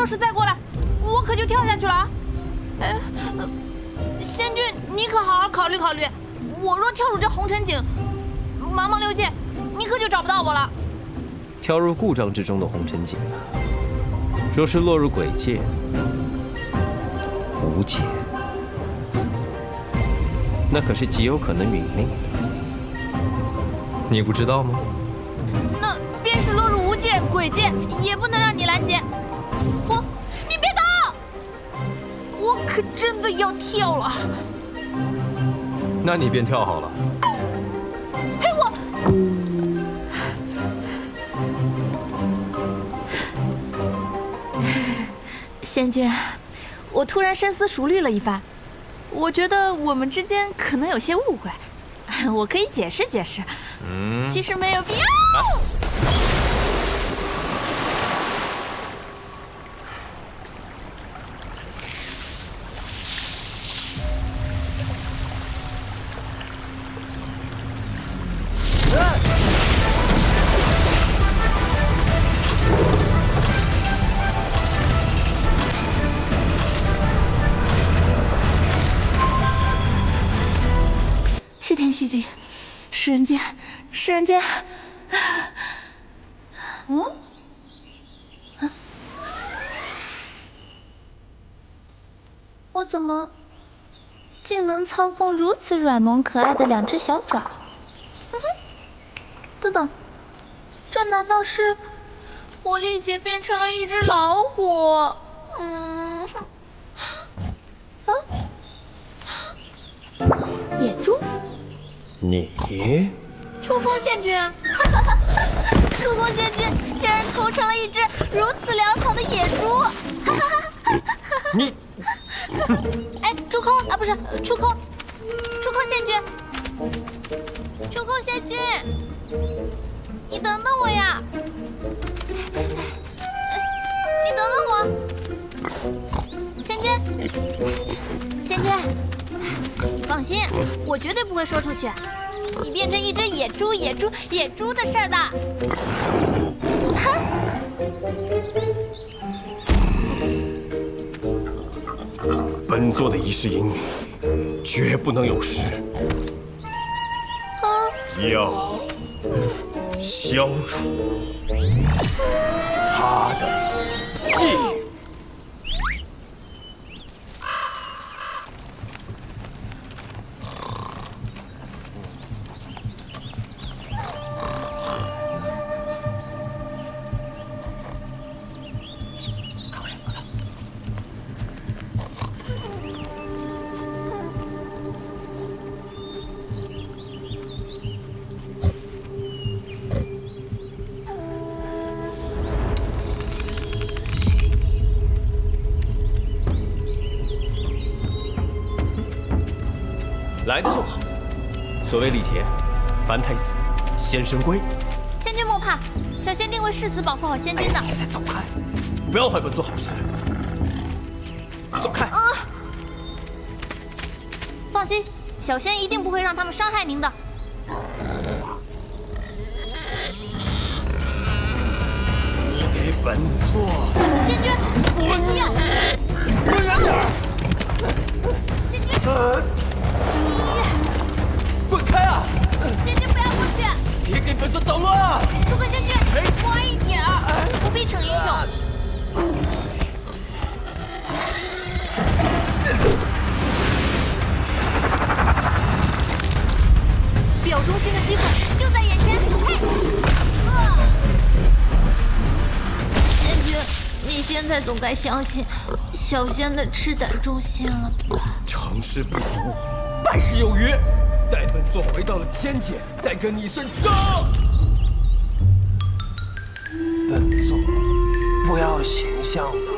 若是再过来，我可就跳下去了啊！哎，呃仙君，你可好好考虑考虑，我若跳入这红尘井，茫茫六界，你可就找不到我了。跳入故障之中的红尘井，若是落入鬼界、无解，那可是极有可能殒命的。你不知道吗？那便是落入无界、鬼界，也不能让你拦截。可真的要跳了。那你便跳好了。嘿，我。仙君，我突然深思熟虑了一番，我觉得我们之间可能有些误会，我可以解释解释。嗯，其实没有必要。西天西地，是人间，是人间。嗯？我怎么竟能操控如此软萌可爱的两只小爪？嗯，等等，这难道是我丽姐变成了一只老虎？嗯，你初风仙君，哈哈哈！初风仙君竟然头成了一只如此潦草的野猪，哈哈哈！你 哎，出空啊，不是出空，出空仙君，出空仙君，你等等我呀！你等等我，仙君，仙君，你放心，我绝对不会说出去。你变成一只野猪，野猪，野猪的事儿的。本座的一世英女，绝不能有失。要消除来的正好。所谓历劫，凡胎死，仙神归。仙君莫怕，小仙定会誓死保护好仙君的。哎走开，不要坏本座好事。走开。放心，小仙一定不会让他们伤害您的。你给本座仙君，滚！不要！滚远点！仙君，滚开啊！仙君不要过去！别给本座捣乱啊！诸葛仙君，乖一点儿，不必逞英雄。表忠心的机会就在眼前，嘿！呃仙君，你现在总该相信小仙的赤胆忠心了吧？成事不足，败事有余。待本座回到了天界再跟你算账。本座不要形象了。